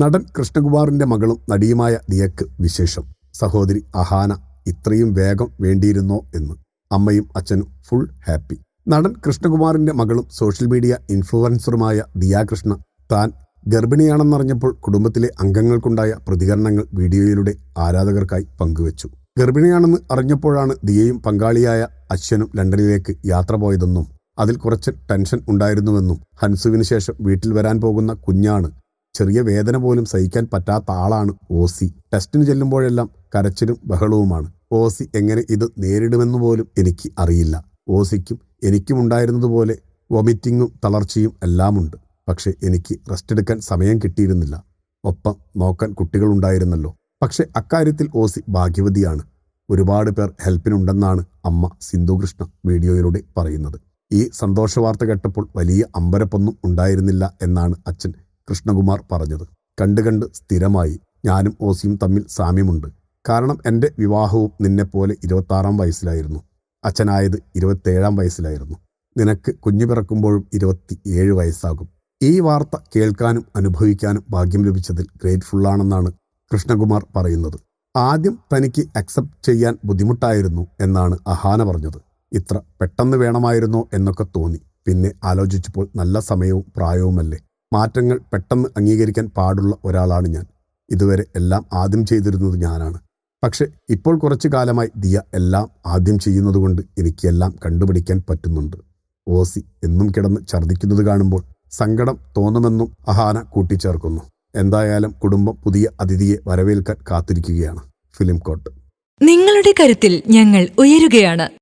നടൻ കൃഷ്ണകുമാറിന്റെ മകളും നടിയുമായ ദിയക്ക് വിശേഷം. സഹോദരി അഹാന ഇത്രയും വേഗം വേണ്ടിയിരുന്നോ എന്ന്. അമ്മയും അച്ഛനും ഫുൾ ഹാപ്പി നടൻ കൃഷ്ണകുമാറിന്റെ മകളും സോഷ്യൽ മീഡിയ ഇൻഫ്ലുവൻസറുമായ ദിയാകൃഷ്ണ താൻ ഗർഭിണിയാണെന്നറിഞ്ഞപ്പോൾ കുടുംബത്തിലെ അംഗങ്ങൾക്കുണ്ടായ പ്രതികരണങ്ങൾ വീഡിയോയിലൂടെ ആരാധകർക്കായി പങ്കുവച്ചു. ഗർഭിണിയാണെന്ന് അറിഞ്ഞപ്പോഴാണ് ദിയയും പങ്കാളിയായ അശ്വനും ലണ്ടനിലേക്ക് യാത്ര പോയതെന്നും അതിൽ കുറച്ച് ടെൻഷൻ ഉണ്ടായിരുന്നുവെന്നും ഹൻസുവിന് ശേഷം വീട്ടിൽ വരാൻ പോകുന്ന കുഞ്ഞാണ് ചെറിയ വേദന പോലും സഹിക്കാൻ പറ്റാത്ത ആളാണ് ഓസി. ടെസ്റ്റിന് ചെല്ലുമ്പോഴെല്ലാം കരച്ചിലും ബഹളവുമാണ്. ഓസി എങ്ങനെ ഇത് നേരിടുമെന്ന് പോലും എനിക്ക് അറിയില്ല. ഓസിക്കും എനിക്കും ഉണ്ടായിരുന്നതുപോലെ വൊമിറ്റിങ്ങും തളർച്ചയും എല്ലാമുണ്ട്. പക്ഷേ എനിക്ക് റെസ്റ്റ് എടുക്കാൻ സമയം കിട്ടിയിരുന്നില്ല. ഒപ്പം നോക്കാൻ കുട്ടികളുണ്ടായിരുന്നല്ലോ. പക്ഷെ അക്കാര്യത്തിൽ ഓസി ഭാഗ്യവതിയാണ്. ഒരുപാട് പേർ ഹെൽപ്പിനുണ്ടെന്നാണ് അമ്മ സിന്ധുകൃഷ്ണ വീഡിയോയിലൂടെ പറയുന്നത്. ഈ സന്തോഷവാർത്ത കേട്ടപ്പോൾ വലിയ അമ്പരപ്പൊന്നും ഉണ്ടായിരുന്നില്ല എന്നാണ് അച്ഛൻ കൃഷ്ണകുമാർ പറഞ്ഞത്. കണ്ട് കണ്ട് സ്ഥിരമായി ഞാനും ഓസിയും തമ്മിൽ സാമ്യമുണ്ട്. കാരണം എന്റെ വിവാഹവും നിന്നെപ്പോലെ ഇരുപത്താറാം വയസ്സിലായിരുന്നു. അച്ഛനായത് ഇരുപത്തേഴാം വയസ്സിലായിരുന്നു. നിനക്ക് കുഞ്ഞു പിറക്കുമ്പോഴും ഇരുപത്തി ഏഴ് വയസ്സാകും. ഈ വാർത്ത കേൾക്കാനും അനുഭവിക്കാനും ഭാഗ്യം ലഭിച്ചതിൽ ഗ്രേറ്റ്ഫുള്ളാണെന്നാണ് കൃഷ്ണകുമാർ പറയുന്നത്. ആദ്യം തനിക്ക് അക്സെപ്റ്റ് ചെയ്യാൻ ബുദ്ധിമുട്ടായിരുന്നു എന്നാണ് അഹാന പറഞ്ഞത്. ഇത്ര പെട്ടെന്ന് വേണമായിരുന്നോ എന്നൊക്കെ തോന്നി. പിന്നെ ആലോചിച്ചപ്പോൾ നല്ല സമയവും പ്രായവുമല്ലേ. മാറ്റങ്ങൾ പെട്ടെന്ന് അംഗീകരിക്കാൻ പാടുള്ള ഒരാളാണ് ഞാൻ. ഇതുവരെ എല്ലാം ആദ്യം ചെയ്തിരുന്നത് ഞാനാണ്. പക്ഷെ ഇപ്പോൾ കുറച്ചു കാലമായി ദിയ എല്ലാം ആദ്യം ചെയ്യുന്നതുകൊണ്ട് എനിക്കെല്ലാം കണ്ടുപിടിക്കാൻ പറ്റുന്നുണ്ട്. ഓസി എന്നും കിടന്ന് ഛർദ്ദിക്കുന്നത് കാണുമ്പോൾ സങ്കടം തോന്നുമെന്നും അഹാന കൂട്ടിച്ചേർക്കുന്നു. എന്തായാലും കുടുംബം പുതിയ അതിഥിയെ വരവേൽക്കാൻ കാത്തിരിക്കുകയാണ് ഫിലിം കോട്ട്. നിങ്ങളുടെ കരുത്തിൽ ഞങ്ങൾ ഉയരുകയാണ്.